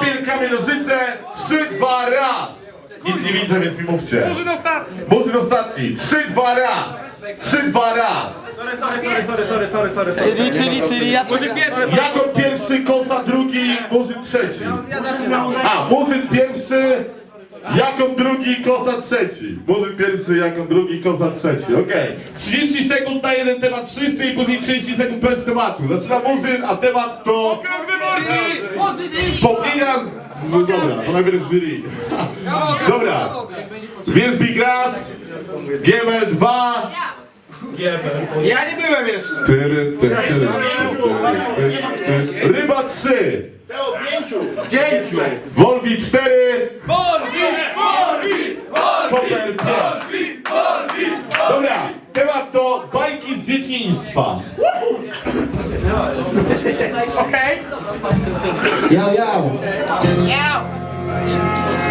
papier, kamień, nożyce, trzy, dwa, raz. Nic nie widzę, więc mi mówcie. Murzyn ostatni! Murzyn ostatni, trzy, dwa, raz. Trzy, dwa, raz. Sorry, sorry, sorry, sorry, sorry, sorry, sorry. Czyli, czyli, czyli ja Murzyn pierwszy! Jako pierwszy, Kosa drugi, Murzyn trzeci. A, Murzyn pierwszy, jako drugi, Kosa trzeci. Murzyn pierwszy, jako drugi, Kosa trzeci. Okej. 30 sekund na jeden temat wszyscy i później 30 sekund bez tematu. Zaczyna Murzyn, a temat to wyborczy! wspomnienia z... No dobra, to najpierw jury. Dobra. Wierzbik raz, GML 2, Ja nie byłem jeszcze! Tyry, ty, ty, ty. Ryba 3. Wolwi 4. Poper 5. Dobra, temat to bajki z dzieciństwa. Okej? Jał, jał,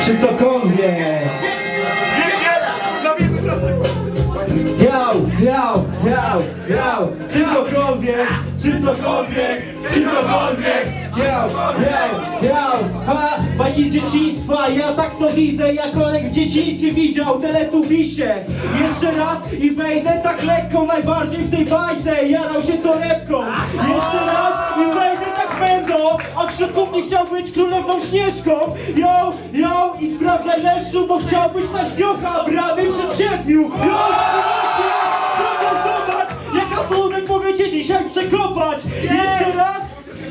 czy cokolwiek. Zrobimy prostego! Jał, jał, jał, jał, czy cokolwiek, czy cokolwiek, czy cokolwiek. Jał, jał, jał, ha, bajki z dzieciństwa, ja tak to widzę, jak Olek w dzieciństwie widział teletubisie. Jeszcze raz i wejdę tak lekko, najbardziej w tej bajce, jarał się torebką. Jeszcze raz i wejdę tak będą, a w środkówki chciał być królewną Śnieżką. Ją, ją i sprawdzaj leszczu, bo chciał być na śpiocha, brany przed siedmiu. Właśnie, Zobacz, zobacz, jak krasnoludek mogę cię dzisiaj przekopać. Jeszcze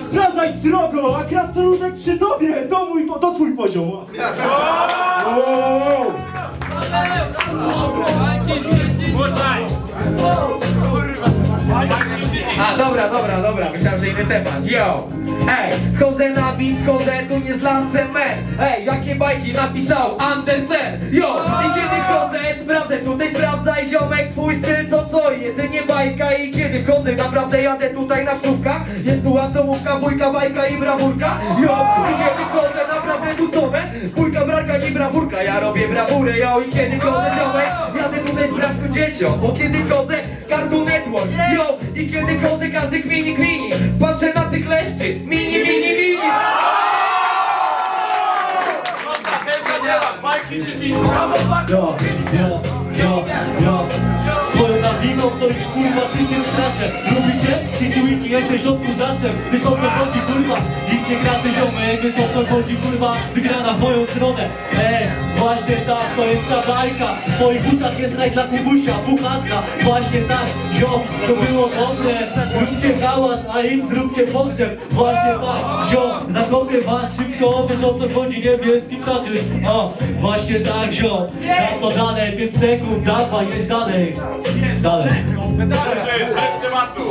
sprawdzaj srogo, a krasnoludek przy tobie, to mój, to twój poziom. Wow. Puszczaj! A dobra, dobra, dobra, myślałem, że inny temat. Yo! Ej, wchodzę na beat, wchodzę, tu nie znam semen. Ej, jakie bajki napisał Andersen? Yo! I kiedy wchodzę, sprawdzę, tutaj sprawdzaj ziomek, twój styl to co? Jedynie bajka i kiedy wchodzę, naprawdę jadę tutaj na wczówkach. Jest tu atomówka, bójka, bajka i brawurka. Yo! I kiedy wchodzę, naprawdę tu same. Bójka, braka i brawurka, ja robię brawurę, yo! I kiedy wchodzę, ziomek, jadę tutaj sprawdź tu dzieciom. Bo kiedy wchodzę, Cartoon Network, yo! I kiedy chodzę, każdy kmini, kmini. Patrzę na tych leszczy, mini, mini, mini. Bajki z dzieciństwa! Jo, Twoją nawiną to już kurwa tydzień straczę Lubi się? Tiki wiki, jesteś odkurzaczem. Wiesz o co chodzi kurwa? Nikt nie gracze ziomek, wiesz o co chodzi kurwa? Wygrana w moją stronę. Ej, właśnie tak, to jest ta bajka. W twoich uszach jest raj dla kubusia, puchatka Właśnie tak, ziom, to było dobre Róbcie hałas, a im zróbcie pogrzeb. Właśnie tak, ziom, zakopię was szybko. Wiesz o co chodzi, niebieskim taczysz O, właśnie tak, ziom. Ja to dalej, 5 sekund, dawaj, jedź dalej Dalej Bez tematu.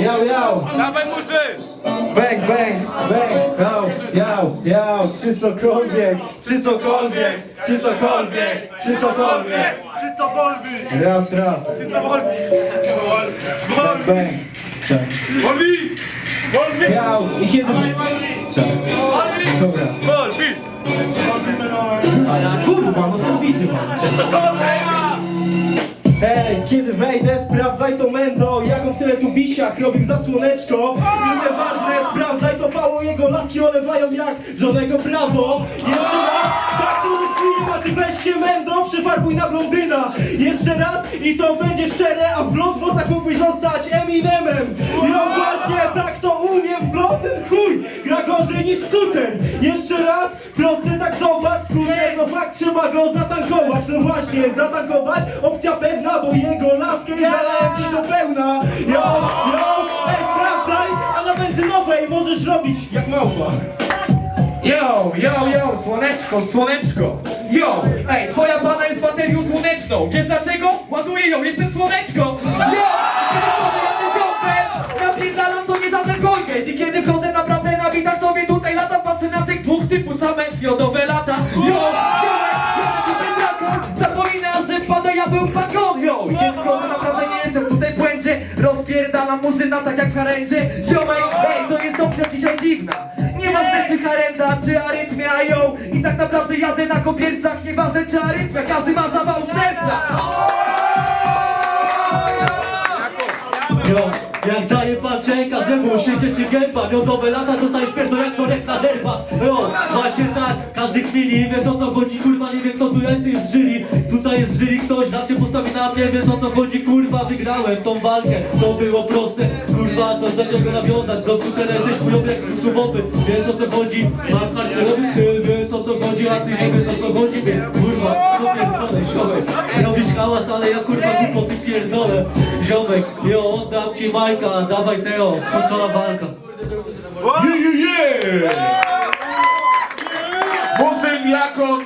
Jał, jał, Dawaj Murzyn! bang, bang, bang, jał, jał, jał, czy cokolwiek, czy cokolwiek, czy cokolwiek, czy cokolwiek. Czy co Wolwi? Raz, raz, Czy co Wolwi? bang, bang. Czek. Wolwi! Wolwi! Jał, i kiedy... Czek. Dobra. Wolwi! Ale kurwa, no to widzę Ej, kiedy wejdę, sprawdzaj to mendo Jak on w teletubisiach robił za słoneczko. I nieważne, sprawdzaj to pało. Jego laski olewają jak żonego prawo. Jeszcze raz, tak weź się mendo, przefarbuj na blondyna. Jeszcze raz i to będzie szczere A w blond włosach mógłbyś zostać Eminemem. No właśnie, tak to umiem Blondyn chuj, gra gorzej niż skuter Jeszcze raz, proste tak zobacz Skuter, no fakt trzeba go zatankować. No właśnie, zatankować, opcja pewna Bo jego laskę zalałem dziś do pełna. Yo, yo, ej sprawdzaj A na benzynowej możesz robić jak małpa. Yo, yo, yo, słoneczko, słoneczko Yo, ej, twoja pana jest baterią słoneczną. Wiesz dlaczego? Ładuję ją, jestem słoneczko. Yo, kiedy wchodzę ja tym ziomem Napierdalam to nie żaden Colgate I kiedy wchodzę naprawdę na widać sobie tutaj latam Patrzę na tych dwóch typu same jodowe lata. Yo, ziomek, jadę Zapominam, że wpada ja był fakon Yo, kiedy wchodzę naprawdę nie jestem tutaj błędzie. Rozpierdalam muzyna tak jak w harędzie. Ziomek, ej, to jest opcja dzisiaj dziwna. Nieważne czy harenda, czy arytmia, yo Tak naprawdę jadę na kopiercach Nieważne czy arytmia, każdy ma zawał serca. Jak daje pan czeka, zlewu się cieszy gęba. Miodowe lata dostajesz pierdol jak kmini Wiesz o co chodzi, kurwa, nie wiem kto tu jest, ty jest w żyli. Tutaj jest w żyli ktoś, zawsze postawi na mnie Wiesz o co chodzi, kurwa, wygrałem tą walkę. To było proste, kurwa, co do czego nawiązać Do skutera jesteś chujowy jak słowowy. Wiesz o co chodzi, mam hardkorowy styl Wiesz o co chodzi, a ty nie wiesz o co chodzi Więc kurwa, co pierdolę, ziomek? Robisz hałas, ale ja kurwa głupoty pierdolę Ziomek, jo, oddam ci Majka Dawaj Teo, skończona walka. Je, je, je! Muzyn, Jakon,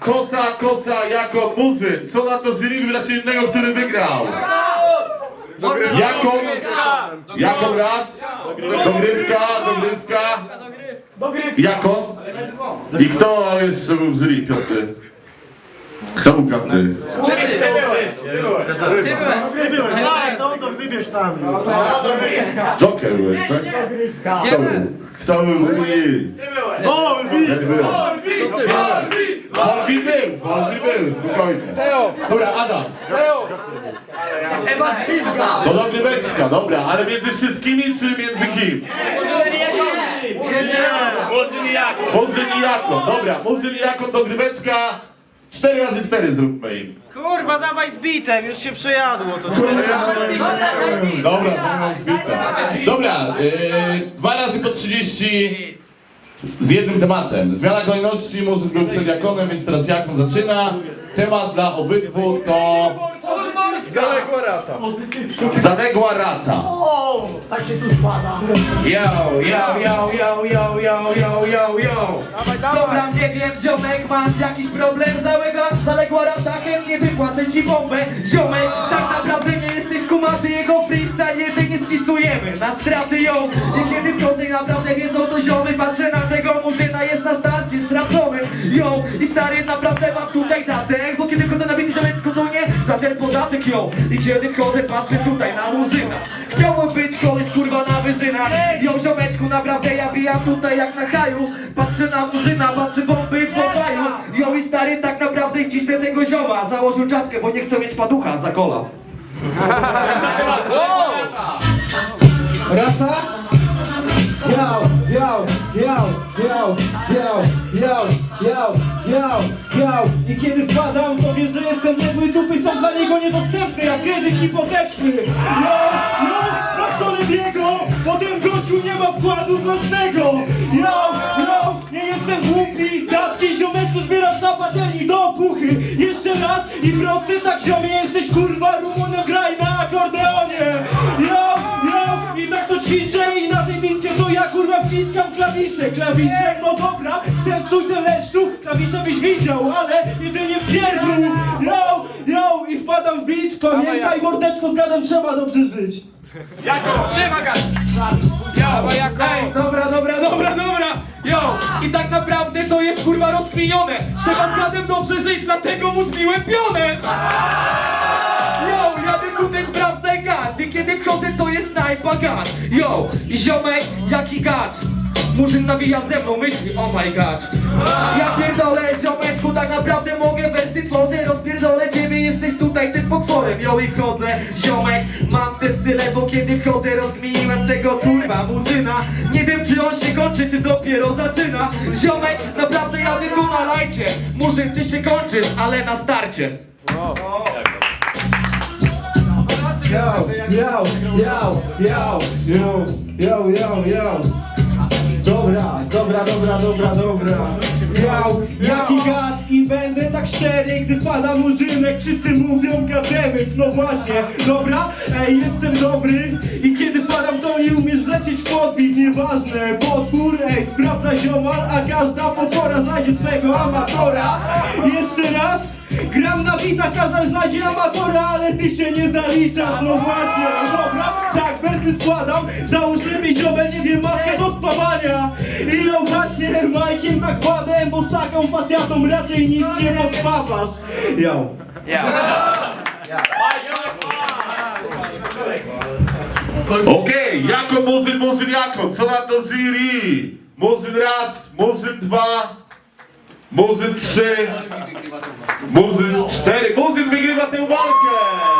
Kosa, Kosa, Jakon, Muzyn. Co na to jury wybracie jednego, który wygrał? Jakon, Jakon raz, dogrywka, dogrywka, Jakon. I kto jeszcze był w jury, Piotr? Kto był Piotr? Tak, to, to wybierz sami. Joker byłeś, tak? Kto był? Kto był jury? Wolwi! Ja nie byłem. Wolfi był, Wolfi był, spokojnie. Dobra, Adam. To dogryweczka, dobra, ale między wszystkimi czy między kim? I Jakon, dobra, Muzyn i Jakon dogryweczka. 4 razy 4 zróbmy im. Kurwa, dawaj z bitem, już się przejadło to. Dobra, to mam zbite. Dobra, yy, dwa razy po 30 z jednym tematem. Zmiana kolejności, Muzyn był przed Jakonem, więc teraz Jakon zaczyna. Temat dla obydwu to zaległa rata. Yo, yo, yo, yo, yo, yo, yo, yo, yo. Dobra, nie wiem, ziomek, masz jakiś problem? Zaległa, zaległa rata, chętnie wypłacę ci bombę. Ziomek, tak naprawdę nie jesteś kumaty, jego freestyle jedynie spisujemy na straty, yo. I kiedy wchodzę i naprawdę wiedzą to ziomy, patrzę na tego muzyna, jest na starcie stracony, yo. I stary, naprawdę mam tutaj datek, bo kiedy wchodzę na ziomeczko, to nie za ten podatek, yo. I kiedy wchodzę, patrzę tutaj na muzyna. Chciałbym być koleś, kurwa, na wyżynach. Yo, ziomeczku, naprawdę ja bijam tutaj jak na haju. Patrzę na muzyna, patrzę bomby w Bombaju. Yo, i stary, tak naprawdę cisnę tego zioma. Założył czapkę, bo nie chcę mieć paducha za kola. Rata? Yo, yo, yo, yo, yo, yo, yo, yo, yo. I kiedy wpadam, to wiesz, że jestem niezły Dupy są dla niego niedostępne, jak kredyt hipoteczny. Yo, yo, sprawdź to Lewiego Bo ten gościu nie ma wkładu prostego Yo, yo, nie jestem głupi Datki ziomeczku zbierasz na patelni do puchy Jeszcze raz i prosty tak ziomie Jesteś kurwa Rumunem, kurwa wciskam klawisze Klawisze, no dobra, testuj ten leszczu Klawisze byś widział, ale jedynie w pierdlu Yo, yo, i wpadam w beat Pamiętaj mordeczko, zgadam, trzeba dobrze żyć Ej, dobra, dobra, dobra, dobra! Yo! I tak naprawdę to jest kurwa rozkminione! Trzeba z gadem dobrze żyć, dlatego mu zbiłem pionę! Yo, jadę tutaj sprawdzę gad Kiedy wchodzę to jest snajpa gad Yo, ziomek, jaki gad? Murzyn nawija ze mną, myśli, oh my god. Ja pierdolę, ziomeczku, tak naprawdę mogę wersy tworzę Rozpierdolę ciebie, jesteś tutaj tym potworem Yo, i wchodzę, ziomek, mam te style Bo kiedy wchodzę, rozkminiłem tego kurwa Murzyna. Nie wiem, czy on się kończy, czy dopiero zaczyna. Ziomek, naprawdę jadę tu na lajcie. Murzyn, ty się kończysz, ale na starcie Yo, yo, yo, yo, yo, yo, yo, yo. Dobra, dobra, dobra, dobra, dobra. Yo, jaki gad i będę tak szczery, gdy wpada murzynek, wszyscy mówią gademet, no właśnie, dobra, ej, jestem dobry i kiedy wpadam to nie umiesz wlecieć w podbit, nieważne, potwór, ej, sprawdza ziomal, a każda potwora znajdzie swego amatora. Jeszcze raz, Gram na bitach, każdy znajdzie amatora, ale ty się nie zaliczasz, no właśnie, no dobra, tak, wersy składam, załóż lepiej ziomel, nie wiem, maskę do spawania. I no właśnie, Majkiem nakładem, bo z taką facjatą raczej nic nie pospawasz, yo. Okej, Jakon, Muzyn, Muzyn, Jakon. Co na to jury? Muzyn raz, Muzyn dwa, Muzyn trzy, Muzyn 4. Muzyn wygrywa tę walkę!